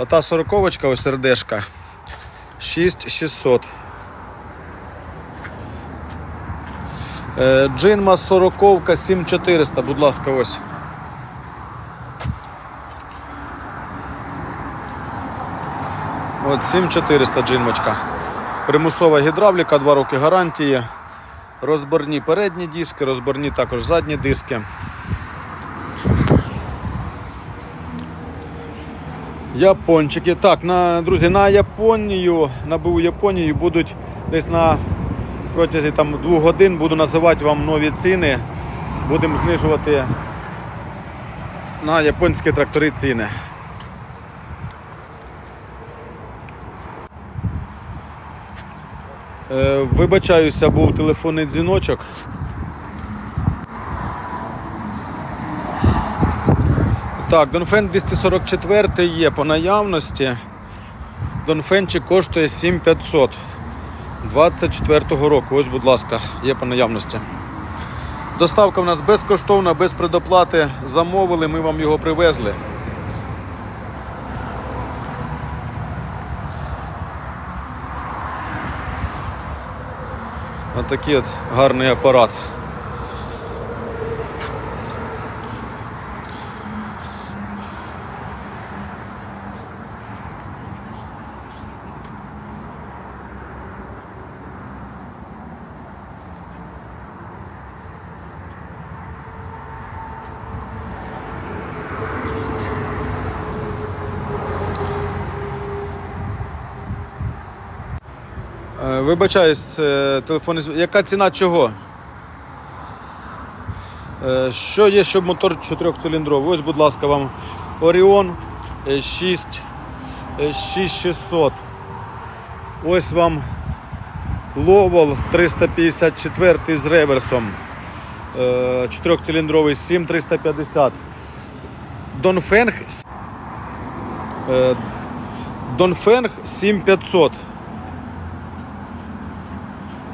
Ота сороковочка, ось сердешка. 6600. Е, Джинма сороковка 7400, будь ласка, ось. От 7400 джинмочка. Примусова гідравліка, 2 роки гарантії. Розборні передні диски, розборні також задні диски. Япончики. Так, на, друзі, на Японію, на БУ Японію будуть десь на протязі там, двох годин буду називати вам нові ціни. Будемо знижувати на японські трактори ціни. Е, Вибачаюся, був телефонний дзвіночок. Так, Донфен 244 є по наявності. Донфенчик коштує 7500 24-го року. Ось, будь ласка, є по наявності. Доставка в нас безкоштовна, без предоплати. Замовили, ми вам його привезли. Отакий от гарний апарат. Вибачаюсь, е, дзвінок. Яка ціна чого? Е, Що є, щоб мотор чотирьохциліндровий? Ось, будь ласка, вам 6 6600. Ось вам Ловол 354 з реверсом. Е, Чотирьохциліндровий 7350. Донфенг е, Донфенг 7500.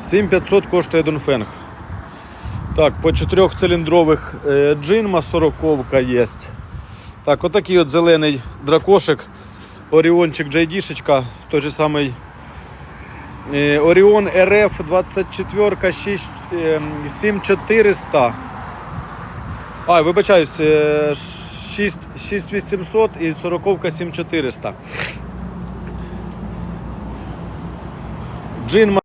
7500 коштує Донфенг. Так, по чотирьохциліндрових е, джинма 40 є. Так, отакий от зелений дракошик. Оріончик JD-шечка, той же самий е, Оріон RF 24 6, е, 7400. А, вибачаюсь, е, 6, 6800 і 40 7400. Джинма